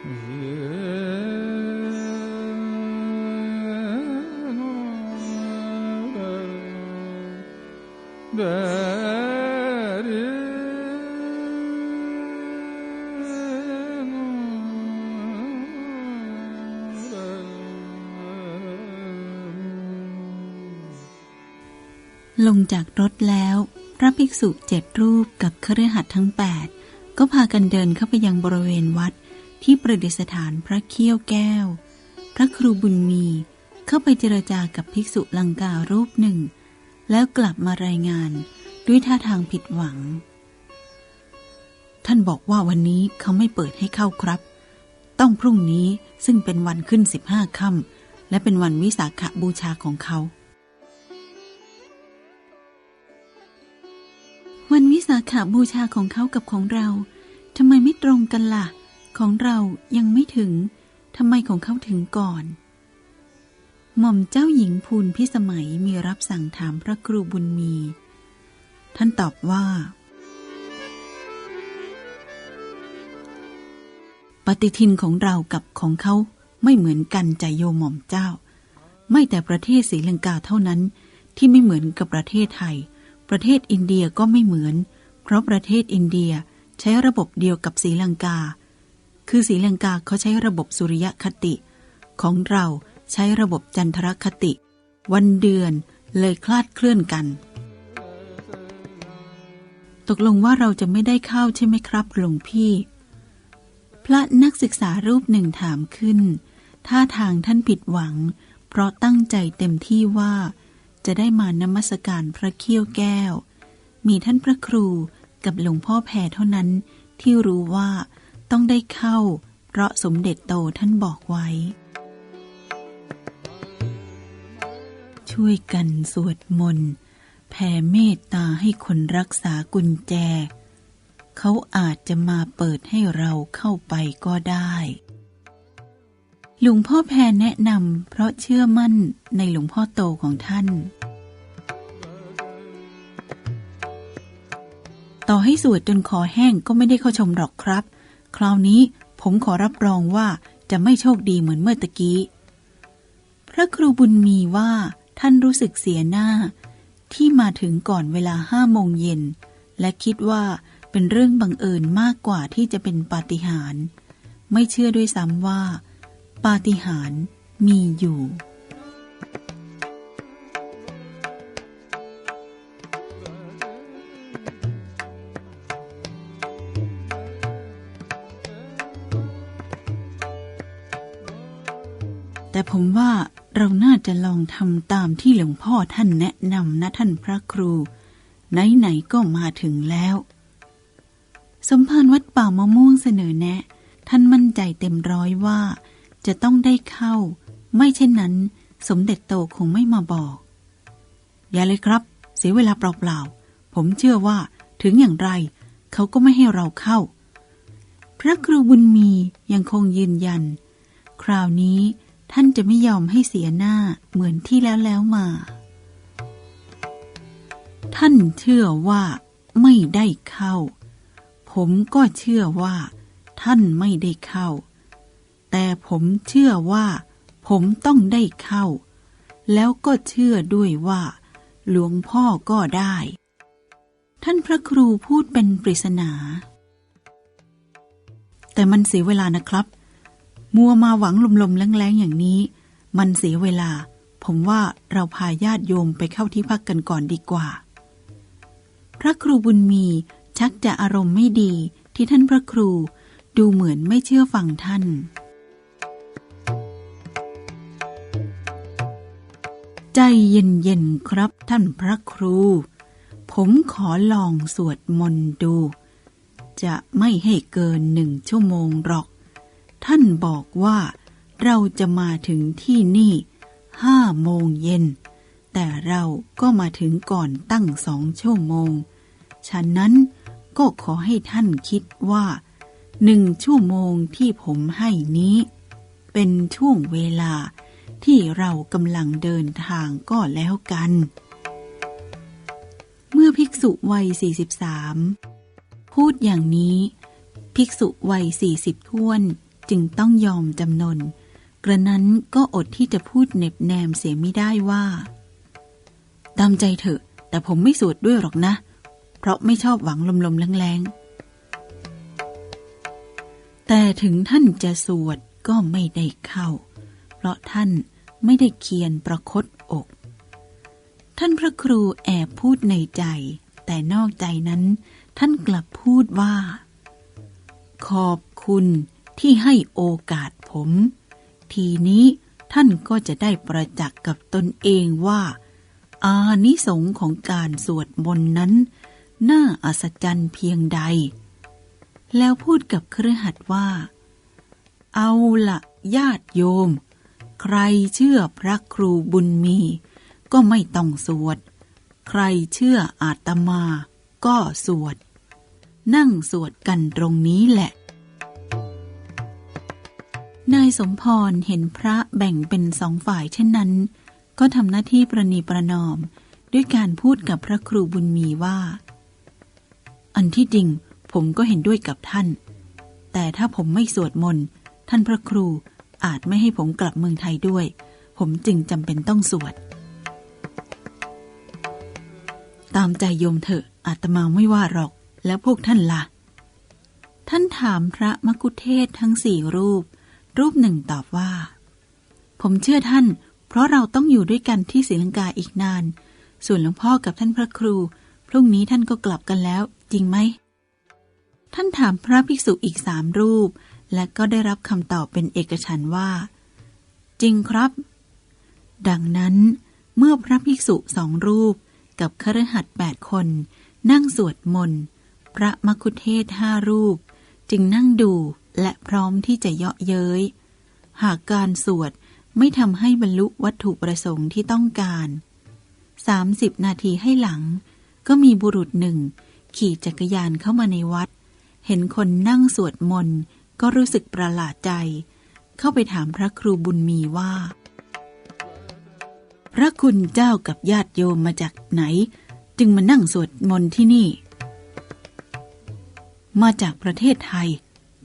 ลงจากรถแล้ว พระภิกษุเจ็ดรูปกับเครือขัดทั้งแปดก็พากันเดินเข้าไปยังบริเวณวัด ที่ประดิษฐานพระเขี้ยวแก้ว พระครูบุญมีเข้าไปเจรจากับภิกษุลังการูปหนึ่ง แล้วกลับมารายงานด้วยท่าทางผิดหวัง ท่านบอกว่าวันนี้เขาไม่เปิดให้เข้าครับ ต้องพรุ่งนี้ซึ่งเป็นวันขึ้นสิบห้าค่ำและเป็นวันวิสาขบูชาของเขา วันวิสาขาบูชาของเขากับของเราทำไมไม่ตรงกันละ่ะ ของเรายังไม่ถึงทำไมของเขาถึงก่อน หม่อมเจ้าหญิงภูลพิสมัยมีรับสั่งถามพระครูบุญมี ท่านตอบว่า ปฏิทินของเรากับของเขาไม่เหมือนกันใจโยหม่อมเจ้า ไม่แต่ประเทศศรีลังกาเท่านั้นที่ไม่เหมือนกับประเทศไทย ประเทศอินเดียก็ไม่เหมือน เพราะประเทศอินเดียใช้ระบบเดียวกับศรีลังกา คือศรีลังกาเขาใช้ระบบสุริยคติ ของเราใช้ระบบจันทรคติ วันเดือนเลยคลาดเคลื่อนกัน ตกลงว่าเราจะไม่ได้เข้าใช่ไหมครับหลวงพี่ พระนักศึกษารูปหนึ่งถามขึ้น ท่าทางท่านผิดหวัง เพราะตั้งใจเต็มที่ว่า จะได้มานมัสการพระเขี้ยวแก้ว มีท่านพระครูกับหลวงพ่อแพรเท่านั้นที่รู้ว่า ต้องได้เข้า เพราะสมเด็จโตท่านบอกไว้ ช่วยกันสวดมนต์แผ่เมตตาให้คนรักษากุญแจ เขาอาจจะมาเปิดให้เราเข้าไปก็ได้หลวงพ่อแพรแนะนำเพราะเชื่อมั่นในหลวงพ่อโตของท่าน ต่อให้สวดจนคอแห้งก็ไม่ได้เข้าชมหรอกครับ คราวนี้ผมขอรับรองว่าจะไม่โชคดีเหมือนเมื่อตะกี้ พระครูบุญมีว่าท่านรู้สึกเสียหน้า ที่มาถึงก่อนเวลาห้าโมงเย็น และคิดว่าเป็นเรื่องบังเอิญมากกว่าที่จะเป็นปาฏิหาริย์ไม่เชื่อด้วยซ้ำว่า ปาฏิหาริย์มีอยู่ ผมว่าเราน่าจะลองทำตามที่หลวงพ่อท่านแนะนำนะท่านพระครู ไหนๆก็มาถึงแล้ว สมภารวัดป่ามะม่วงเสนอแนะ ท่านมั่นใจเต็มร้อยว่า จะต้องได้เข้า ไม่เช่นนั้น สมเด็จโตคงไม่มาบอก อย่าเลยครับ เสียเวลาเปล่าๆ ผมเชื่อว่าถึงอย่างไร เขาก็ไม่ให้เราเข้า พระครูบุญมียังคงยืนยัน คราวนี้ ท่านจะไม่ยอมให้เสียหน้าเหมือนที่แล้วแล้วมา ท่านเชื่อว่าไม่ได้เข้า ผมก็เชื่อว่า ท่านไม่ได้เข้า แต่ผมเชื่อว่า ผมต้องได้เข้า แล้วก็เชื่อด้วยว่า หลวงพ่อก็ได้ ท่านพระครูพูดเป็นปริศนา แต่มันเสียเวลานะครับ มัวมาหวังลมๆแรงๆอย่างนี้ มันเสียเวลา ผมว่าเราพาญาติโยมไปเข้าที่พักกันก่อนดีกว่า พระครูบุญมีชักจะอารมณ์ไม่ดีที่ท่านพระครูดูเหมือนไม่เชื่อฟังท่าน ใจเย็นๆครับท่านพระครู ผมขอลองสวดมนต์ดู จะไม่ให้เกินหนึ่งชั่วโมงหรอก ท่านบอกว่าเราจะมาถึงที่นี่ห้าโมงเย็น แต่เราก็มาถึงก่อนตั้งสองชั่วโมง ฉะนั้นก็ขอให้ท่านคิดว่าหนึ่งชั่วโมงที่ผมให้นี้ เป็นช่วงเวลาที่เรากำลังเดินทางก็แล้วกัน เมื่อภิกษุวัย 43 พูดอย่างนี้ ภิกษุวัย 40 ท้วน จึงต้องยอมจำนน กระนั้นก็อดที่จะพูดเหน็บแนมเสียไม่ได้ว่า ตามใจเถอะ แต่ผมไม่สวดด้วยหรอกนะ เพราะไม่ชอบหวังลมๆแรงๆ แต่ถึงท่านจะสวดก็ไม่ได้เข้า เพราะท่านไม่ได้เคียนประคตอก ท่านพระครูแอบพูดในใจ แต่นอกใจนั้น ท่านกลับพูดว่า ขอบคุณ ที่ให้โอกาสผม ทีนี้ท่านก็จะได้ประจักษ์กับตนเองว่า อานิสงส์ของการสวดมนต์นั้น น่าอัศจรรย์เพียงใด แล้วพูดกับเครือหัดว่า เอาละญาติโยม ใครเชื่อพระครูบุญมี ก็ไม่ต้องสวด ใครเชื่ออาตมา ก็สวด นั่งสวดกันตรงนี้แหละ นายสมพรเห็นพระแบ่งเป็นสองฝ่ายเช่นนั้น ก็ทำหน้าที่ประนีประนอม ด้วยการพูดกับพระครูบุญมีว่า อันที่จริงผมก็เห็นด้วยกับท่าน แต่ถ้าผมไม่สวดมนต์ท่านพระครูอาจไม่ให้ผมกลับเมืองไทยด้วย ผมจึงจำเป็นต้องสวด ตามใจโยมเถอะอาตมาไม่ว่าหรอก แล้วพวกท่านละ่ะ ท่านถามพระมกุเทศทั้งสี่รูป รูปหนึ่งตอบว่า ผมเชื่อท่าน เพราะเราต้องอยู่ด้วยกันที่ศรีลังกาอีกนาน ส่วนหลวงพ่อกับท่านพระครู พรุ่งนี้ท่านก็กลับกันแล้ว จริงไหม ท่านถามพระภิกษุอีกสามรูป และก็ได้รับคำตอบเป็นเอกฉันท์ว่า จริงครับ ดังนั้น เมื่อพระภิกษุสองรูป กับคฤหัสถ์แปดคน นั่งสวดมนต์พระมคุเทศห้ารูป จึงนั่งดู และพร้อมที่จะเยาะเย้ย หากการสวดไม่ทำให้บรรลุวัตถุประสงค์ที่ต้องการ 30 นาทีให้หลัง ก็มีบุรุษหนึ่ง ขี่จักรยานเข้ามาในวัด เห็นคนนั่งสวดมนต์ ก็รู้สึกประหลาดใจ เข้าไปถามพระครูบุญมีว่า พระคุณเจ้ากับญาติโยมมาจากไหน จึงมานั่งสวดมนต์ที่นี่ มาจากประเทศไทย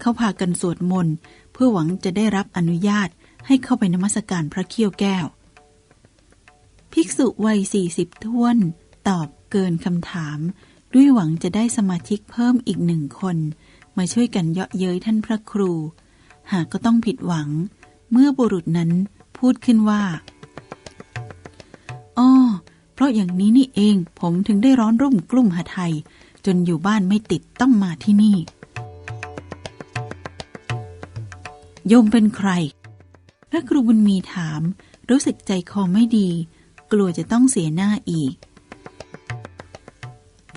เขาพากันสวดมนต์เพื่อหวังจะได้รับอนุญาตให้เข้าไปนมัสการพระเขี้ยวแก้ว ภิกษุวัยสี่สิบท้วน ตอบเกินคำถาม ด้วยหวังจะได้สมาชิกเพิ่มอีกหนึ่งคน มาช่วยกันเยาะเย้ยท่านพระครู หากก็ต้องผิดหวัง เมื่อบุรุษนั้นพูดขึ้นว่าอ๋อเพราะอย่างนี้นี่เองผมถึงได้ร้อนรุ่มกลุ่มหาไทย จนอยู่บ้านไม่ติดต้องมาที่นี่ โยมเป็นใคร พระครูบุญมีถาม รู้สึกใจคอไม่ดี กลัวจะต้องเสียหน้าอีก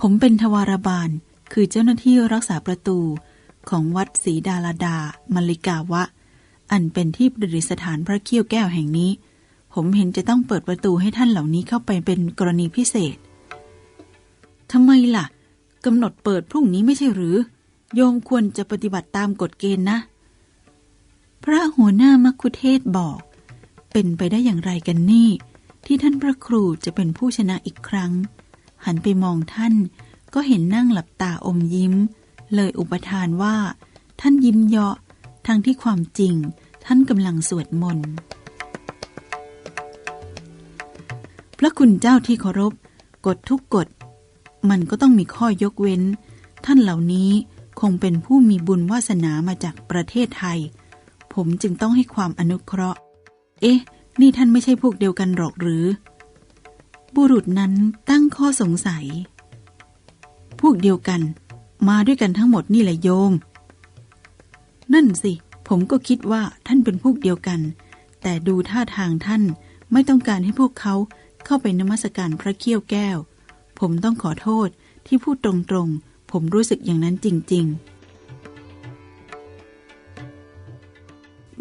ผมเป็นทวารบาล คือเจ้าหน้าที่รักษาประตูของวัดศรีดาลาดา มลิกาวะ อันเป็นที่ประดิษฐานพระเขี้ยวแก้วแห่งนี้ ผมเห็นจะต้องเปิดประตูให้ท่านเหล่านี้เข้าไปเป็นกรณีพิเศษทำไมล่ะกำหนดเปิดพรุ่งนี้ไม่ใช่หรือ โยมควรจะปฏิบัติตามกฎเกณฑ์นะ พระหัวหน้ามัคคุเทศบอก เป็นไปได้อย่างไรกันนี่ ที่ท่านพระครูจะเป็นผู้ชนะอีกครั้ง หันไปมองท่านก็เห็นนั่งหลับตาอมยิ้ม เลยอุปทานว่า ท่านยิ้มเยาะทั้งที่ความจริงท่านกำลังสวดมนต์พระคุณเจ้าที่เคารพ กฎทุกกฎ มันก็ต้องมีข้อยกเว้น ท่านเหล่านี้คงเป็นผู้มีบุญวาสนามาจากประเทศไทย ผมจึงต้องให้ความอนุเคราะห์ เอ๊ะ นี่ท่านไม่ใช่พวกเดียวกันหรอกหรือ บุรุษนั้นตั้งข้อสงสัย พวกเดียวกัน มาด้วยกันทั้งหมดนี่แหละโยม นั่นสิ ผมก็คิดว่าท่านเป็นพวกเดียวกัน แต่ดูท่าทางท่านไม่ต้องการให้พวกเขาเข้าไปนมัสการพระเขี้ยวแก้ว ผมต้องขอโทษที่พูดตรงๆ ผมรู้สึกอย่างนั้นจริง ๆ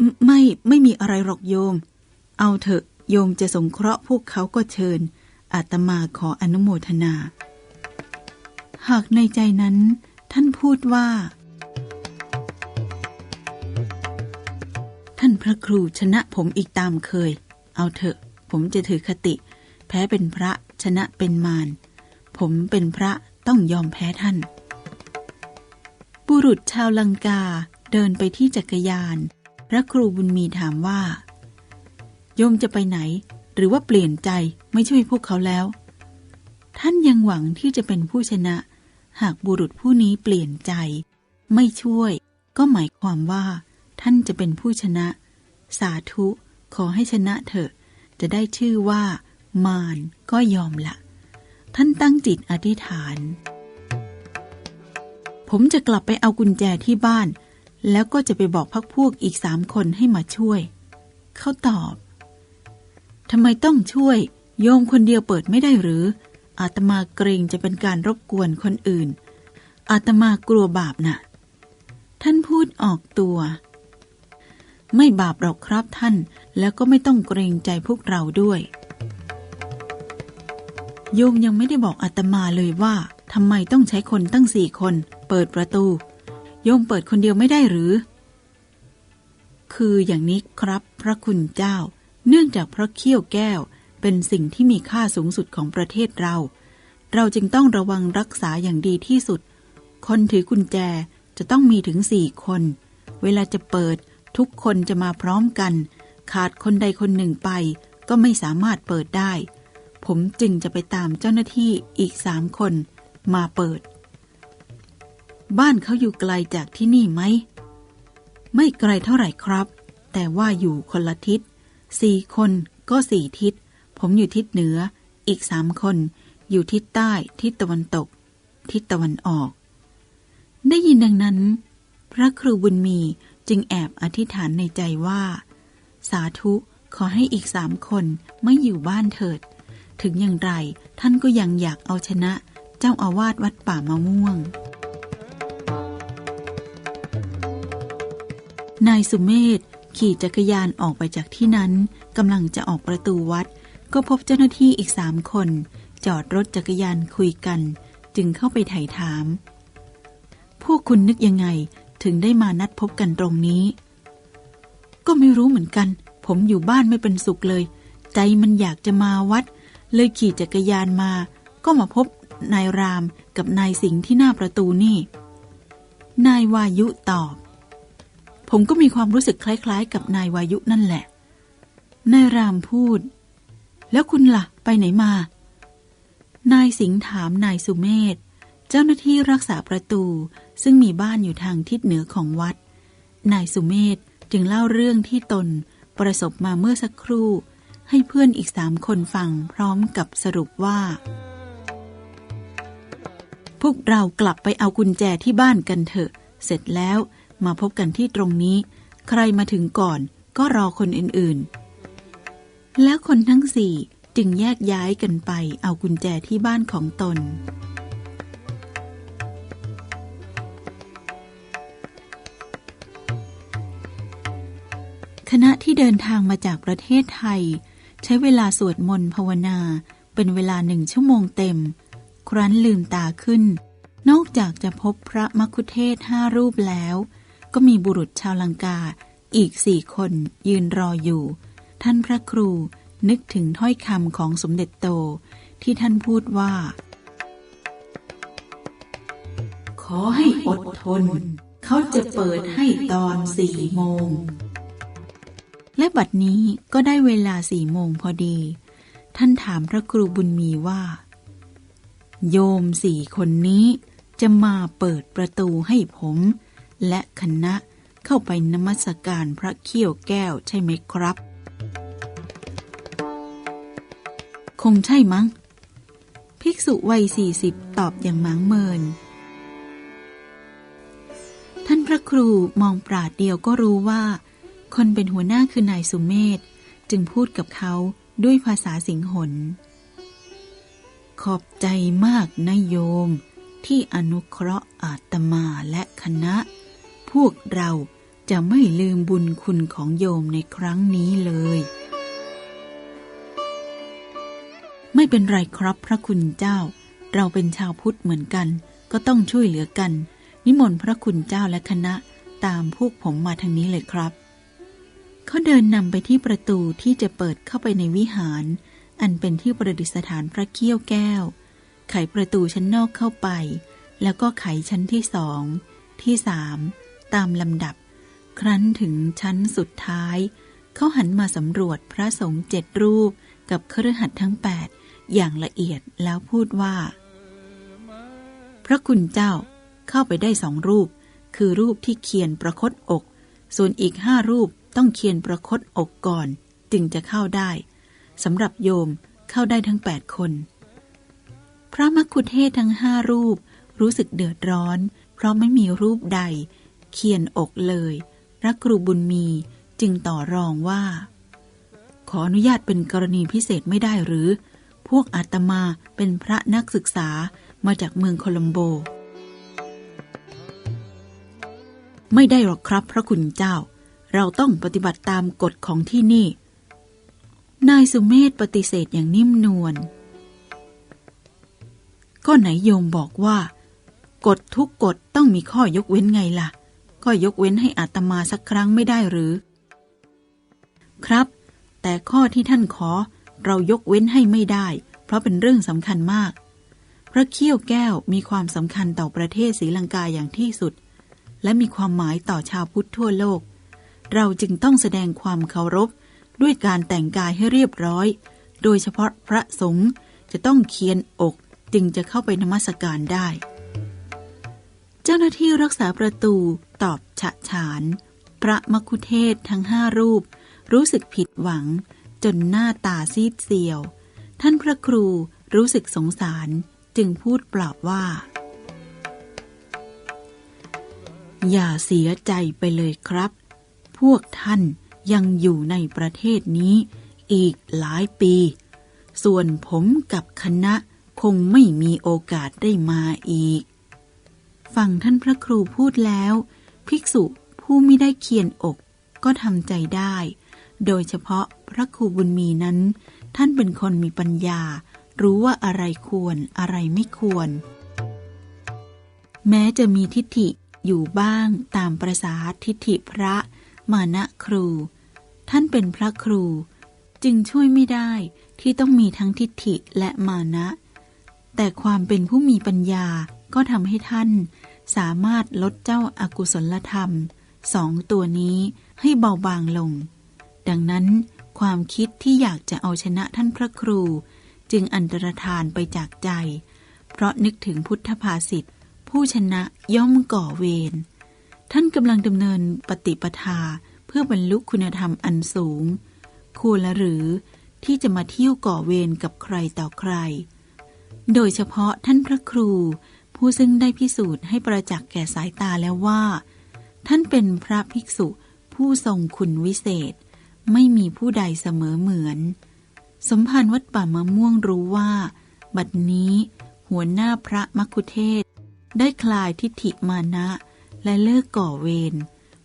ไม่ไม่ไม่มีอะไรหรอกโยม เอาเถอะโยมจะสงเคราะห์พวกเขาก็เชิญ อาตมาขออนุโมทนา หากในใจนั้น ท่านพูดว่า ท่านพระครูชนะผมอีกตามเคย เอาเถอะ ผมจะถือคติ แพ้เป็นพระชนะเป็นมาร ผมเป็นพระต้องยอมแพ้ท่าน บุรุษชาวลังกาเดินไปที่จักรยาน พระครูบุญมีถามว่า โยมจะไปไหน หรือว่าเปลี่ยนใจไม่ช่วยพวกเขาแล้ว ท่านยังหวังที่จะเป็นผู้ชนะ หากบุรุษผู้นี้เปลี่ยนใจ ไม่ช่วย ก็หมายความว่า ท่านจะเป็นผู้ชนะ สาธุ ขอให้ชนะเถอะ จะได้ชื่อว่า มารก็ยอมละ ท่านตั้งจิตอธิษฐาน ผมจะกลับไปเอากุญแจที่บ้าน แล้วก็จะไปบอกพักพวกอีกสามคนให้มาช่วย เขาตอบทำไมต้องช่วย โยมคนเดียวเปิดไม่ได้หรือ อาตมาเกรงจะเป็นการรบกวนคนอื่น อาตมากลัวบาปนะ่ะ ท่านพูดออกตัว ไม่บาปหรอกครับท่าน แล้วก็ไม่ต้องเกรงใจพวกเราด้วย โยมยังไม่ได้บอกอาตมาเลยว่าทำไมต้องใช้คนตั้งสี่คน เปิดประตู โยมเปิดคนเดียวไม่ได้หรือ คืออย่างนี้ครับพระคุณเจ้า เนื่องจากพระเขี้ยวแก้ว เป็นสิ่งที่มีค่าสูงสุดของประเทศเรา เราจึงต้องระวังรักษาอย่างดีที่สุด คนถือกุญแจจะต้องมีถึงสี่คน เวลาจะเปิดทุกคนจะมาพร้อมกัน ขาดคนใดคนหนึ่งไป ก็ไม่สามารถเปิดได้ ผมจึงจะไปตามเจ้าหน้าที่อีกสามคน มาเปิด บ้านเขาอยู่ไกลจากที่นี่ไหม ไม่ไกลเท่าไหร่ครับ แต่ว่าอยู่คนละทิศ สี่คนก็สี่ทิศ ผมอยู่ทิศเหนือ อีกสามคน อยู่ทิศใต้ ทิศตะวันตก ทิศตะวันออก ได้ยินดังนั้น พระครูบุญมีจึงแอบอธิษฐานในใจว่า สาธุขอให้อีกสามคนไม่อยู่บ้านเถิด ถึงอย่างไรท่านก็ยังอยากเอาชนะ เจ้าอาวาสวัดป่ามะม่วง นายสุเมธขี่จักรยานออกไปจากที่นั้นกำลังจะออกประตูวัด ก็พบเจ้าหน้าที่อีกสามคน จอดรถจักรยานคุยกัน จึงเข้าไปไถ่ถาม พวกคุณนึกยังไงถึงได้มานัดพบกันตรงนี้ ก็ไม่รู้เหมือนกัน ผมอยู่บ้านไม่เป็นสุขเลย ใจมันอยากจะมาวัด เลยขี่จักรยานมา ก็มาพบนายรามกับนายสิงห์ที่หน้าประตูนี่ นายวายุตอบ ผมก็มีความรู้สึกคล้าย ๆ กับนายวายุนั่นแหละ นายรามพูด แล้วคุณละ่ะ ไปไหนมา นายสิงห์ถามนายสุเมธ เจ้าหน้าที่รักษาประตูซึ่งมีบ้านอยู่ทางทิศเหนือของวัด นายสุเมธจึงเล่าเรื่องที่ตนประสบมาเมื่อสักครู่ ให้เพื่อนอีกสามคนฟังพร้อมกับสรุปว่า พวกเรากลับไปเอากุญแจที่บ้านกันเถอะ เสร็จแล้ว มาพบกันที่ตรงนี้ ใครมาถึงก่อนก็รอคนอื่นๆ แล้วคนทั้งสี่จึงแยกย้ายกันไปเอากุญแจที่บ้านของตน คณะที่เดินทางมาจากประเทศไทย ใช้เวลาสวดมนต์ภาวนา เป็นเวลาหนึ่งชั่วโมงเต็ม ครั้นลืมตาขึ้น นอกจากจะพบพระมคุเทศห้ารูปแล้ว ก็มีบุรุษชาวลังกาอีกสี่คนยืนรออยู่ ท่านพระครูนึกถึงถ้อยคำของสมเด็จโตที่ท่านพูดว่า ขอให้อดทน เขาจะเปิดให้ตอนสี่โมง และบัดนี้ก็ได้เวลาสี่โมงพอดี ท่านถามพระครูบุญมีว่า โยมสี่คนนี้จะมาเปิดประตูให้ผม และคณะเข้าไปนมัสการพระเขี้ยวแก้วใช่ไหมครับ คงใช่มั้ง ภิกษุวัยสี่สิบตอบอย่างมังเมิน ท่านพระครูมองปราดเดียวก็รู้ว่า คนเป็นหัวหน้าคือนายสุเมธจึงพูดกับเขาด้วยภาษาสิงหนขอบใจมากนะโยม ที่อนุเคราะห์อาตมาและคณะ พวกเราจะไม่ลืมบุญคุณของโยมในครั้งนี้เลย ไม่เป็นไรครับพระคุณเจ้า เราเป็นชาวพุทธเหมือนกัน ก็ต้องช่วยเหลือกัน นิมนต์พระคุณเจ้าและคณะตามพวกผมมาทางนี้เลยครับ เขาเดินนำไปที่ประตูที่จะเปิดเข้าไปในวิหาร อันเป็นที่ประดิษฐานพระเกี้ยวแก้ว ไขประตูชั้นนอกเข้าไป แล้วก็ไขชั้นที่สอง ที่สาม ตามลำดับ ครั้นถึงชั้นสุดท้าย เขาหันมาสำรวจพระสงฆ์เจ็ดรูปกับเครือหัดทั้งแปดอย่างละเอียดแล้วพูดว่า พระคุณเจ้าเข้าไปได้สองรูป คือรูปที่เคียนประคตอก ส่วนอีกห้ารูปต้องเคียนประคตอกก่อน จึงจะเข้าได้สำหรับโยมเข้าได้ทั้งแปดคน พระมัคคุเทศทั้งห้ารูปรู้สึกเดือดร้อน เพราะไม่มีรูปใด เคียนอกเลย พระครูบุญมีจึงต่อรองว่า ขออนุญาตเป็นกรณีพิเศษไม่ได้หรือ พวกอาตมาเป็นพระนักศึกษามาจากเมืองโคลัมโบ ไม่ได้หรอกครับพระคุณเจ้า เราต้องปฏิบัติตามกฎของที่นี่ นายสุเมธปฏิเสธอย่างนิ่มนวลก็ไหนโยมบอกว่า กฎทุกกฎต้องมีข้อยกเว้นไงล่ะ ก็ยกเว้นให้อาตมาสักครั้งไม่ได้หรือ ครับ แต่ข้อที่ท่านขอเรายกเว้นให้ไม่ได้ เพราะเป็นเรื่องสำคัญมาก พระเขี้ยวแก้วมีความสำคัญต่อประเทศศรีลังกาอย่างที่สุด และมีความหมายต่อชาวพุทธทั่วโลก เราจึงต้องแสดงความเคารพ ด้วยการแต่งกายให้เรียบร้อย โดยเฉพาะพระสงฆ์จะต้องเคียนอกจึงจะเข้าไปนมัสการได้ เจ้าหน้าที่รักษาประตู ตอบฉะฉาน พระมคุเทศทั้งห้ารูป รู้สึกผิดหวัง จนหน้าตาซีดเซียว ท่านพระครูรู้สึกสงสารจึงพูดปลอบว่า อย่าเสียใจไปเลยครับ พวกท่านยังอยู่ในประเทศนี้อีกหลายปี ส่วนผมกับคณะคงไม่มีโอกาสได้มาอีก ฟังท่านพระครูพูดแล้ว ภิกษุผู้ไม่ได้เคียนอกก็ทำใจได้ โดยเฉพาะพระครูบุญมีนั้น ท่านเป็นคนมีปัญญา รู้ว่าอะไรควรอะไรไม่ควร แม้จะมีทิฏฐิอยู่บ้างตามประสาทิฏฐิพระมานะครู ท่านเป็นพระครู จึงช่วยไม่ได้ที่ต้องมีทั้งทิฏฐิและมานะ แต่ความเป็นผู้มีปัญญาก็ทำให้ท่าน สามารถลดเจ้าอากุศลธรรมสองตัวนี้ให้เบาบางลง ดังนั้นความคิดที่อยากจะเอาชนะท่านพระครู จึงอันตรธานไปจากใจ เพราะนึกถึงพุทธภาษิตผู้ชนะย่อมก่อเวร ท่านกำลังดำเนินปฏิปทาเพื่อบรรลุคุณธรรมอันสูง ควรหรือที่จะมาเที่ยวก่อเวรกับใครต่อใคร โดยเฉพาะท่านพระครู ผู้ซึ่งได้พิสูจน์ให้ประจักษ์แก่สายตาแล้วว่า ท่านเป็นพระภิกษุผู้ทรงคุณวิเศษ ไม่มีผู้ใดเสมอเหมือน สมภารวัดป่ามะม่วงรู้ว่า บัดนี้หัวหน้าพระมัคคุเทศ ได้คลายทิฏฐิมานะ และเลิกก่อเวร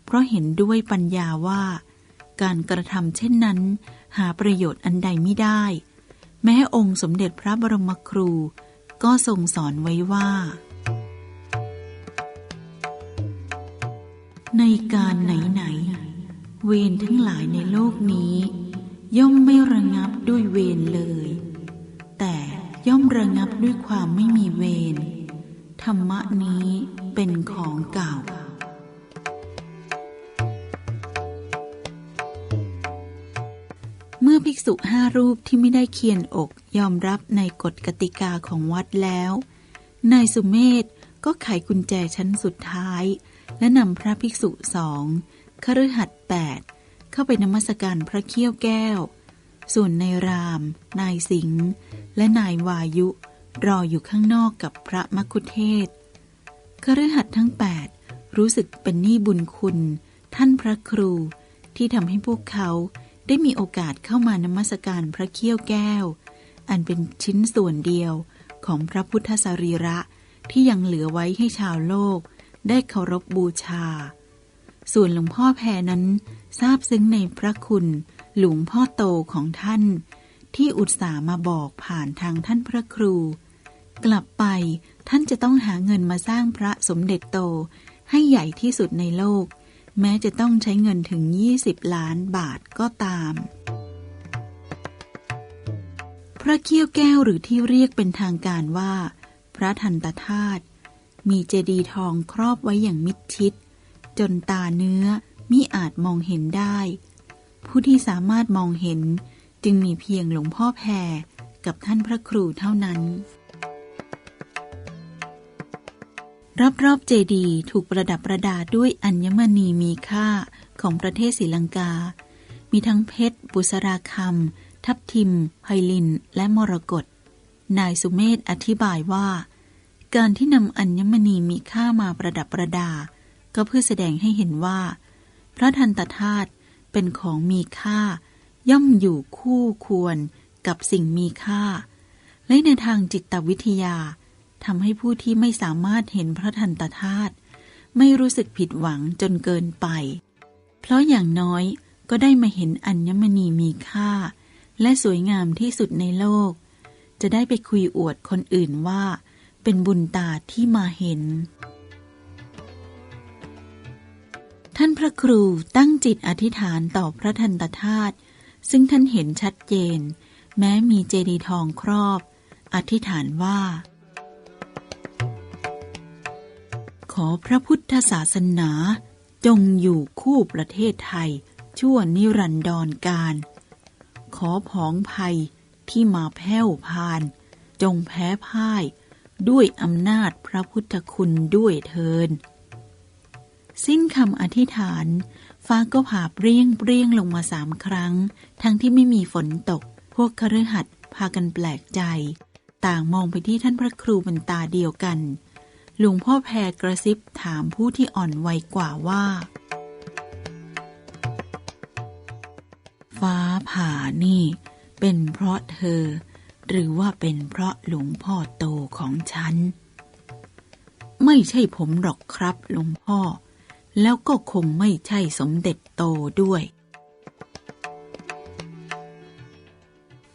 เพราะเห็นด้วยปัญญาว่า การกระทำเช่นนั้น หาประโยชน์อันใดไม่ได้ แม้องค์สมเด็จพระบรมครู ก็ทรงสอนไว้ว่า ในการไหนๆเวรทั้งหลายในโลกนี้ ย่อมไม่ระงับด้วยเวรเลย แต่ย่อมระงับด้วยความไม่มีเวรธรรมะนี้เป็นของเก่า เมื่อภิกษุห้ารูปที่ไม่ได้เคียนอก ยอมรับในกฎกติกาของวัดแล้ว นายสุเมธก็ไขกุญแจชั้นสุดท้าย และนำพระภิกษุสองคฤหัสถ์แปดเข้าไปนมัสการพระเขี้ยวแก้ว ส่วนนายราม นายสิงห์และนายวายุ รออยู่ข้างนอกกับพระมคุเทศคฤหัสถ์ทั้งแปดรู้สึกเป็นหนี้บุญคุณ ท่านพระครูที่ทำให้พวกเขาได้มีโอกาสเข้ามานมัสการพระเขี้ยวแก้ว อันเป็นชิ้นส่วนเดียวของพระพุทธสรีระที่ยังเหลือไว้ให้ชาวโลกได้เคารพบบูชา ส่วนหลวงพ่อแพรนั้นทราบซึ้งในพระคุณหลวงพ่อโตของท่าน ที่อุตส่าห์มาบอกผ่านทางท่านพระครู กลับไปท่านจะต้องหาเงินมาสร้างพระสมเด็จโตให้ใหญ่ที่สุดในโลก แม้จะต้องใช้เงินถึง 20 ล้านบาทก็ตาม พระเขี้ยวแก้วหรือที่เรียกเป็นทางการว่า พระทันตธาตุมีเจดีย์ทองครอบไว้อย่างมิดชิด จนตาเนื้อมิอาจมองเห็นได้ ผู้ที่สามารถมองเห็นจึงมีเพียงหลวงพ่อแพรกับท่านพระครูเท่านั้น รอบๆเจดีย์ถูกประดับประดาด้วยอัญมณีมีค่าของประเทศศรีลังกา มีทั้งเพชรบุษราคำ ทับทิมไพลิน และมรกต นายสุเมธอธิบายว่า การที่นำอัญมณีมีค่ามาประดับประดา ก็เพื่อแสดงให้เห็นว่า พระทันตธาตุเป็นของมีค่า ย่อมอยู่คู่ควรกับสิ่งมีค่า และในทางจิตวิทยาทำให้ผู้ที่ไม่สามารถเห็นพระทันตธาตุไม่รู้สึกผิดหวังจนเกินไป เพราะอย่างน้อยก็ได้มาเห็นอัญมณีมีค่า และสวยงามที่สุดในโลก จะได้ไปคุยอวดคนอื่นว่า เป็นบุญตาที่มาเห็น ท่านพระครูตั้งจิตอธิษฐานต่อพระทันตธาตุซึ่งท่านเห็นชัดเจน แม้มีเจดีย์ทองครอบ อธิษฐานว่า ขอพระพุทธศาสนา จงอยู่คู่ประเทศไทย ชั่วนิรันดรการ ขอผองภัยที่มาแผ่วพาน จงแพ้พ่าย ด้วยอำนาจพระพุทธคุณด้วยเทิน สิ้นคำอธิษฐาน ฟ้าก็ผ่าเปรี้ยงเปรี้ยงลงมาสามครั้ง ทั้งที่ไม่มีฝนตก พวกคฤหัสถ์พากันแปลกใจ ต่างมองไปที่ท่านพระครูบรรตาเดียวกัน หลวงพ่อแพรกระซิบถามผู้ที่อ่อนวัยกว่าว่า ฟ้าผ่านี่ เป็นเพราะเธอ หรือว่าเป็นเพราะหลวงพ่อโตของฉัน ไม่ใช่ผมหรอกครับหลวงพ่อ แล้วก็คงไม่ใช่สมเด็จโตด้วย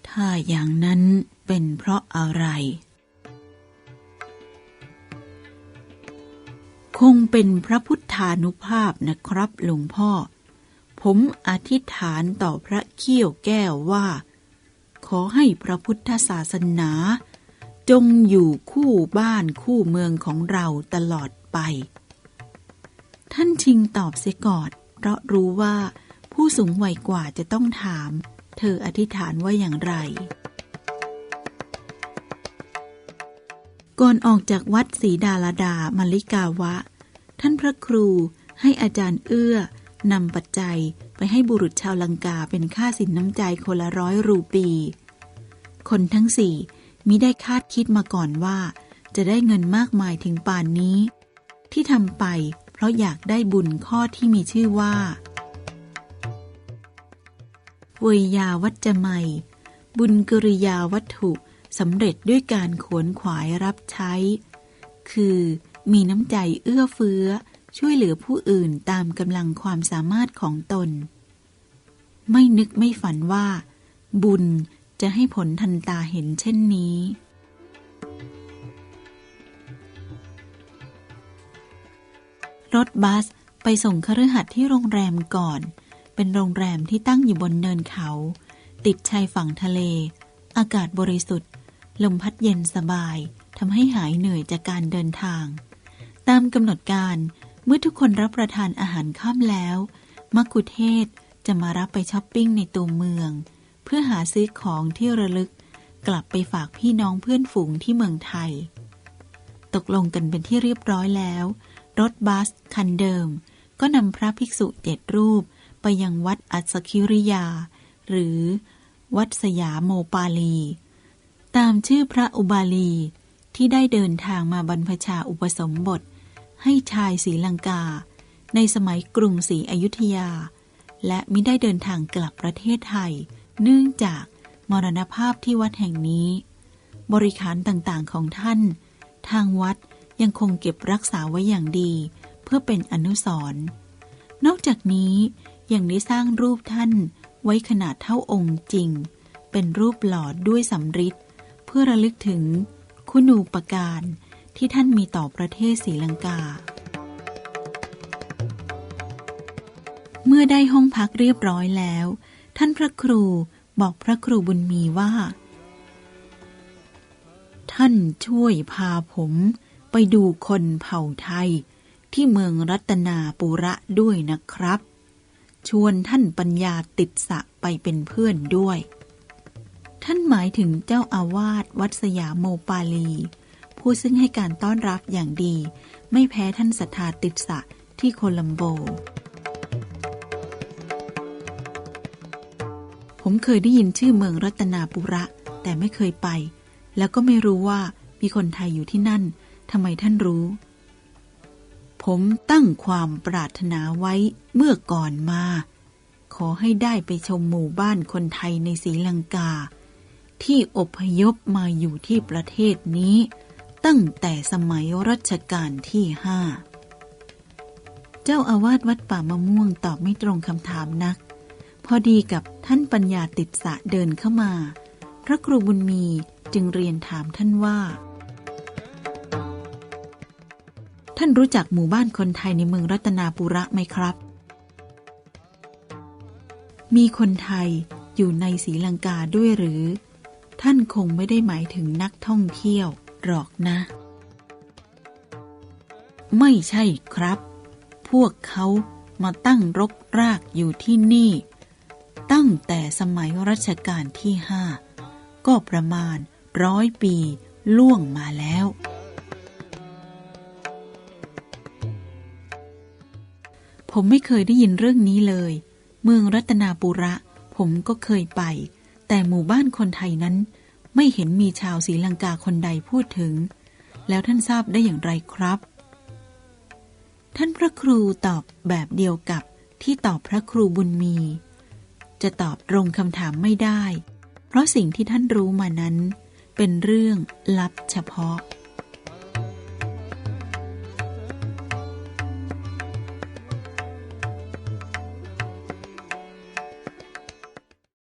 ถ้าอย่างนั้นเป็นเพราะอะไร คงเป็นพระพุทธานุภาพนะครับหลวงพ่อ ผมอธิษฐานต่อพระเขี้ยวแก้วว่า ขอให้พระพุทธศาสนา จงอยู่คู่บ้านคู่เมืองของเราตลอดไป ท่านชิงตอบเสียก่อนเพราะรู้ว่า ผู้สูงวัยกว่าจะต้องถาม เธออธิษฐานว่าอย่างไร ก่อนออกจากวัดศรีดาลดามลิกาวะ ท่านพระครูให้อาจารย์เอื้อ นำปัจจัยไปให้บุรุษชาวลังกาเป็นค่าสินน้ำใจคนละร้อยรูปี คนทั้งสี่มิได้คาดคิดมาก่อนว่า จะได้เงินมากมายถึงป่านนี้ ที่ทำไปเพราะอยากได้บุญข้อที่มีชื่อว่าเวยาวัจจะไมบุญกริยาวัตถุสำเร็จด้วยการขวนขวายรับใช้ คือมีน้ำใจเอื้อเฟื้อ ช่วยเหลือผู้อื่นตามกำลังความสามารถของตน ไม่นึกไม่ฝันว่า บุญจะให้ผลทันตาเห็นเช่นนี้ รถบัสไปส่งคฤหัสถ์ที่โรงแรมก่อน เป็นโรงแรมที่ตั้งอยู่บนเนินเขา ติดชายฝั่งทะเล อากาศบริสุทธิ์ ลมพัดเย็นสบายทำให้หายเหนื่อยจากการเดินทาง ตามกำหนดการ เมื่อทุกคนรับประทานอาหารค่ำแล้วมักคุเทศจะมารับไปช้อปปิ้งในตัวเมือง เพื่อหาซื้อของที่ระลึก กลับไปฝากพี่น้องเพื่อนฝูงที่เมืองไทย ตกลงกันเป็นที่เรียบร้อยแล้ว รถบัสคันเดิม ก็นำพระภิกษุเจ็ดรูปไปยังวัดอัสสคิริยา หรือวัดสยามโมปาลี ตามชื่อพระอุบาลีที่ได้เดินทางมาบรรพชาอุปสมบท ให้ชายศรีลังกา ในสมัยกรุงศรีอยุธยา และมิได้เดินทางกลับประเทศไทย เนื่องจากมรณภาพที่วัดแห่งนี้ บริขารต่างๆของท่าน ทางวัดยังคงเก็บรักษาไว้อย่างดี เพื่อเป็นอนุสรณ์นอกจากนี้ยังได้สร้างรูปท่านไว้ขนาดเท่าองค์จริง เป็นรูปหล่อด้วยสำริดเพื่อระลึกถึงคุณูปการ ที่ท่านมีต่อประเทศศรีลังกา เมื่อได้ห้องพักเรียบร้อยแล้ว ท่านพระครูบอกพระครูบุญมีว่า ท่านช่วยพาผมไปดูคนเผ่าไทย ที่เมืองรัตนาปุระด้วยนะครับ ชวนท่านปัญญาติดสะไปเป็นเพื่อนด้วย ท่านหมายถึงเจ้าอาวาสวัดสยามโมปาลี ผู้ซึ่งให้การต้อนรับอย่างดี ไม่แพ้ท่านสัทธาติดสะที่โคลัมโบ ผมเคยได้ยินชื่อเมืองรัตนาปุระ แต่ไม่เคยไป แล้วก็ไม่รู้ว่ามีคนไทยอยู่ที่นั่นทำไมท่านรู้ ผมตั้งความปรารถนาไว้เมื่อก่อนมา ขอให้ได้ไปชมหมู่บ้านคนไทยในศรีลังกา ที่อพยพมาอยู่ที่ประเทศนี้ ตั้งแต่สมัยรัชกาลที่ห้า เจ้าอาวาสวัดป่ามะม่วงตอบไม่ตรงคำถามนัก พอดีกับท่านปัญญาติดสะเดินเข้ามา พระครูบุญมีจึงเรียนถามท่านว่า ท่านรู้จักหมู่บ้านคนไทยในเมืองรัตนาปุระไหมครับ มีคนไทยอยู่ในศรีลังกาด้วยหรือ ท่านคงไม่ได้หมายถึงนักท่องเที่ยว หรอกนะ ไม่ใช่ครับ พวกเขามาตั้งรกรากอยู่ที่นี่ ตั้งแต่สมัยรัชกาลที่ห้าก็ประมาณร้อยปีล่วงมาแล้ว ผมไม่เคยได้ยินเรื่องนี้เลย เมืองรัตนาปุระ ผมก็เคยไป แต่หมู่บ้านคนไทยนั้น ไม่เห็นมีชาวศรีลังกาคนใดพูดถึง แล้วท่านทราบได้อย่างไรครับ ท่านพระครูตอบแบบเดียวกับที่ตอบพระครูบุญมี จะตอบตรงคำถามไม่ได้ เพราะสิ่งที่ท่านรู้มานั้น เป็นเรื่องลับเฉพาะ